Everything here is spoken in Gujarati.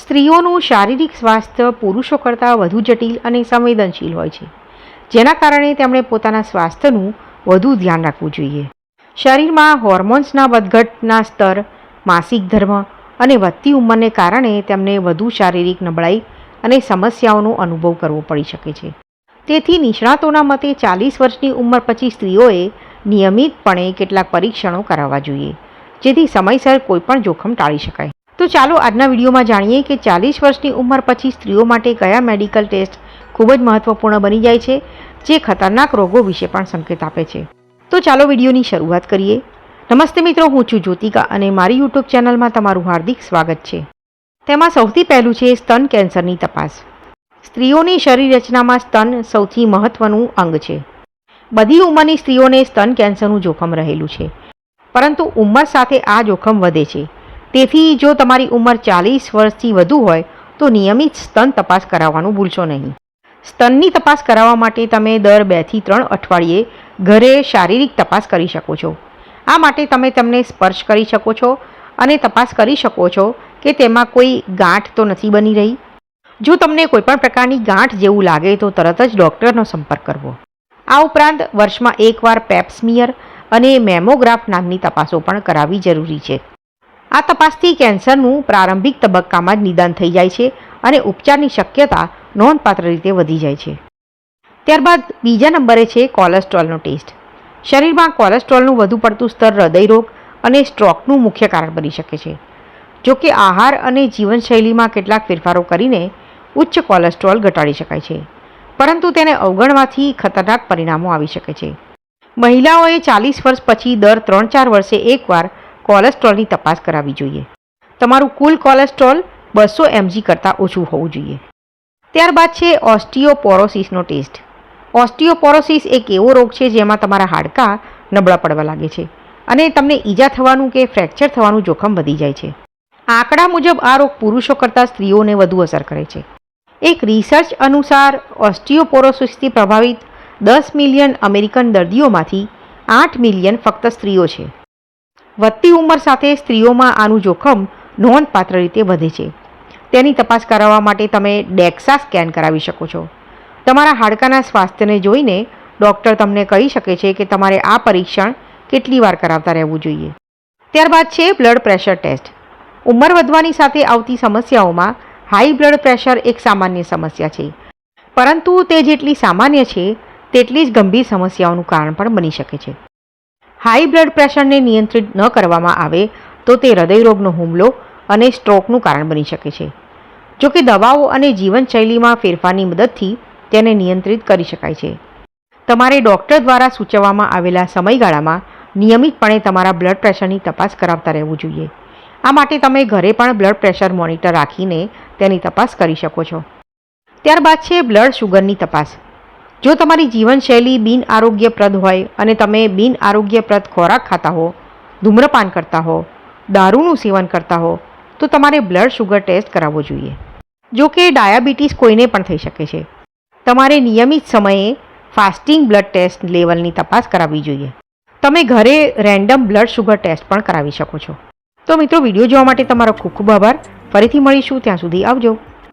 સ્ત્રીઓનું શારીરિક સ્વાસ્થ્ય પુરુષો કરતાં વધુ જટિલ અને સંવેદનશીલ હોય છે. જેના કારણે તેમણે પોતાના સ્વાસ્થ્યનું વધુ ધ્યાન રાખવું જોઈએ. શરીરમાં હોર્મોન્સના વધઘટના સ્તર, માસિક ધર્મ અને વધતી ઉંમરને કારણે તેમને વધુ શારીરિક નબળાઈ અને સમસ્યાઓનો અનુભવ કરવો પડી શકે છે. તેથી નિષ્ણાતોના મતે ચાલીસ વર્ષની ઉંમર પછી સ્ત્રીઓએ નિયમિતપણે કેટલાક પરીક્ષણો કરાવવા જોઈએ, જેથી સમયસર કોઈપણ જોખમ ટાળી શકાય. તો ચાલો આજના વિડીયોમાં જાણીએ કે ચાલીસ વર્ષની ઉંમર પછી સ્ત્રીઓ માટે કયા મેડિકલ ટેસ્ટ ખૂબ જ મહત્વપૂર્ણ બની જાય છે, જે ખતરનાક રોગો વિશે પણ સંકેત આપે છે. તો ચાલો વિડીયોની શરૂઆત કરીએ. નમસ્તે મિત્રો, હું છું જ્યોતિકા અને મારી યુટ્યુબ ચેનલમાં તમારું હાર્દિક સ્વાગત છે. તેમાં સૌથી પહેલું છે સ્તન કેન્સરની તપાસ. સ્ત્રીઓની શરીર રચનામાં સ્તન સૌથી મહત્વનું અંગ છે. બધી ઉંમરની સ્ત્રીઓને સ્તન કેન્સરનું જોખમ રહેલું છે. પરંતુ ઉંમર સાથે આ જોખમ વધે છે. તેથી જો તમારી ઉંમર ચાલીસ વર્ષથી વધુ હોય, તો નિયમિત સ્તન તપાસ કરાવવાનું ભૂલશો નહીં. સ્તનની તપાસ કરાવવા માટે તમે દર બેથી ત્રણ અઠવાડિયે ઘરે શારીરિક તપાસ કરી શકો છો. આ માટે તમે તેમને સ્પર્શ કરી શકો છો અને તપાસ કરી શકો છો કે તેમાં કોઈ ગાંઠ તો નથી બની રહી. જો તમને કોઈપણ પ્રકારની ગાંઠ જેવું લાગે, તો તરત જ ડૉક્ટરનો સંપર્ક કરવો. આ ઉપરાંત વર્ષમાં એકવાર પેપ્સમિયર અને મેમોગ્રાફ નામની તપાસો પણ કરાવવી જરૂરી છે. આ તપાસથી કેન્સરનું પ્રારંભિક તબક્કામાં જ નિદાન થઈ જાય છે અને ઉપચારની શક્યતા નોંધપાત્ર રીતે વધી જાય છે. ત્યારબાદ બીજા નંબરે છે કોલેસ્ટ્રોલનો ટેસ્ટ. શરીરમાં કોલેસ્ટ્રોલનું વધુ પડતું સ્તર હૃદયરોગ અને સ્ટ્રોકનું મુખ્ય કારણ બની શકે છે. જો કે આહાર અને જીવનશૈલીમાં કેટલાક ફેરફારો કરીને ઉચ્ચ કોલેસ્ટ્રોલ ઘટાડી શકાય છે, પરંતુ તેને અવગણવાથી ખતરનાક પરિણામો આવી શકે છે. મહિલાઓએ ચાલીસ વર્ષ પછી દર ત્રણ ચાર વર્ષે એકવાર કોલેસ્ટ્રોલની તપાસ કરાવવી જોઈએ. તમારું કુલ કોલેસ્ટ્રોલ બસો એમજી કરતાં ઓછું હોવું જોઈએ. ત્યારબાદ છે ઓસ્ટિયોપોરોસિસનો ટેસ્ટ. ઓસ્ટિયોપોરોસિસ એક એવો રોગ છે જેમાં તમારા હાડકાં નબળા પડવા લાગે છે અને તમને ઈજા થવાનું કે ફ્રેક્ચર થવાનું જોખમ વધી જાય છે. આંકડા મુજબ આ રોગ પુરુષો કરતાં સ્ત્રીઓને વધુ અસર કરે છે. એક રિસર્ચ અનુસાર ઓસ્ટિયોપોરોસિસથી પ્રભાવિત દસ મિલિયન અમેરિકન દર્દીઓમાંથી આઠ મિલિયન ફક્ત સ્ત્રીઓ છે. વધતી ઉંમર સાથે સ્ત્રીઓમાં આનું જોખમ નોંધપાત્ર રીતે વધે છે. તેની તપાસ કરાવવા માટે તમે ડેક્સા સ્કેન કરાવી શકો છો. તમારા હાડકાના સ્વાસ્થ્યને જોઈને ડૉક્ટર તમને કહી શકે છે કે તમારે આ પરીક્ષણ કેટલી વાર કરાવતા રહેવું જોઈએ. ત્યારબાદ છે બ્લડ પ્રેશર ટેસ્ટ. ઉંમર વધવાની સાથે આવતી સમસ્યાઓમાં હાઈ બ્લડ પ્રેશર એક સામાન્ય સમસ્યા છે. પરંતુ તે જેટલી સામાન્ય છે, તેટલી જ ગંભીર સમસ્યાઓનું કારણ પણ બની શકે છે. હાઈ બ્લડ પ્રેશરને નિયંત્રિત ન કરવામાં આવે તો તે હૃદયરોગનો હુમલો અને સ્ટ્રોકનું કારણ બની શકે છે. જો કે દવાઓ અને જીવનશૈલીમાં ફેરફારની મદદથી તેને નિયંત્રિત કરી શકાય છે. તમારે ડૉક્ટર દ્વારા સૂચવવામાં આવેલા સમયગાળામાં નિયમિતપણે તમારા બ્લડ પ્રેશરની તપાસ કરાવતા રહેવું જોઈએ. આ માટે તમે ઘરે પણ બ્લડ પ્રેશર મોનિટર રાખીને તેની તપાસ કરી શકો છો. ત્યારબાદ છે બ્લડ શુગરની તપાસ. જો તમારી જીવનશૈલી બિન આરોગ્યપ્રદ હોય અને તમે બિન આરોગ્યપ્રદ ખોરાક ખાતા હો, ધૂમ્રપાન કરતા હો, દારૂનું સેવન કરતા હો, તો તમારે બ્લડ શુગર ટેસ્ટ કરાવવો જોઈએ. જો કે ડાયાબિટીસ કોઈને પણ થઈ શકે છે. તમારે નિયમિત સમયે ફાસ્ટિંગ બ્લડ ટેસ્ટ લેવલની તપાસ કરાવવી જોઈએ. તમે ઘરે રેન્ડમ બ્લડ શુગર ટેસ્ટ પણ કરાવી શકો છો. તો મિત્રો, વીડિયો જોવા માટે તમારો ખૂબ ખૂબ આભાર. ફરીથી મળીશું, ત્યાં સુધી આવજો.